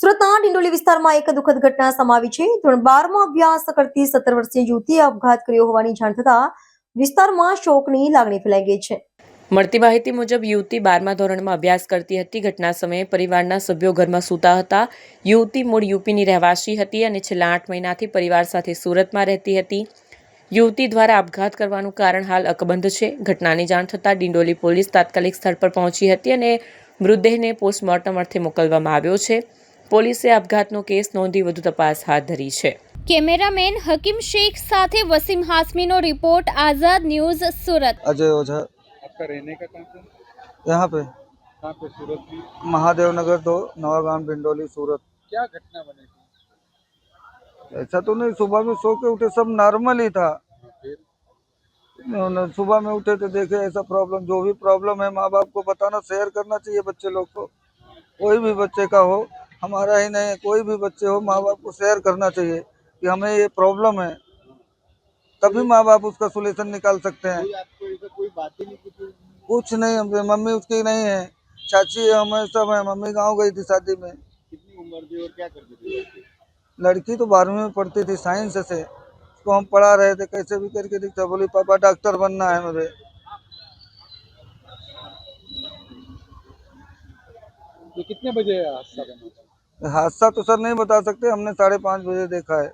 સુરતના ડિંડોલી વિસ્તારમાં એક દુઃખદ ઘટના સમાવી છે ધોરણ બારમાં અભ્યાસ કરતી સત્તર વર્ષીય યુવતીએ આપઘાત કર્યો હોવાની જાણ થતા વિસ્તારમાં શોકની લાગણી ફેલાઈ ગઈ છે મળતી માહિતી મુજબ યુવતી બારમા ધોરણમાં અભ્યાસ કરતી હતી ઘટના સમયે પરિવારના સભ્યો ઘરમાં સૂતા હતા યુવતી મૂળ યુપીની રહેવાસી હતી અને છેલ્લા આઠ મહિનાથી પરિવાર સાથે સુરતમાં રહેતી હતી યુવતી દ્વારા આપઘાત કરવાનું કારણ હાલ અકબંધ છે ઘટનાની જાણ થતાં ડિંડોલી પોલીસ તાત્કાલિક સ્થળ પર પહોંચી હતી અને મૃતદેહને પોસ્ટમોર્ટમ અર્થે મોકલવામાં આવ્યો છે पुलिस से आपघातनो केस नंदी વધુ તપાસ હાથ ધરી છે કેમેરામેન હકીમ શેખ સાથે વસીમ હસ્મીનો રિપોર્ટ આઝાદ ન્યૂઝ સુરત અજય ઓઝા આપકા રહેને કા ક્યાં ક્યાં યહા પે ક્યાં પે સુરત માંહાદેવનગર તો નવાગામ બિંદોલી સુરત ક્યાં ઘટના બની એસા તો નહી સુબા મે ઉઠે સબ નોર્મલ હી થા મેને સુબા મે ઉઠે તો દેખે એસા પ્રોબ્લેમ જો ભી પ્રોબ્લેમ હે માં બાપ કો બતાના શેર કરના ચાહીએ બચ્ચે લોગો કો કોઈ ભી બચ્ચે કા હો हमारा ही नहीं कोई भी बच्चे हो माँ बाप को शेयर करना चाहिए कि हमें ये प्रॉब्लम है तभी माँ बाप उसका सोल्यूशन निकाल सकते हैं कुछ नहीं हमसे मम्मी उसकी नहीं है चाची है हमें सब है मम्मी गाँव गई थी शादी में कितनी उम्र थी और क्या करती थी लड़की तो बारहवीं में पढ़ती थी साइंस से उसको हम पढ़ा रहे थे कैसे भी करके दिखता बोली पापा डॉक्टर बनना है मुझे कितने बजे आज हादसा तो सर नहीं बता सकते हमने साढ़े पाँच बजे देखा है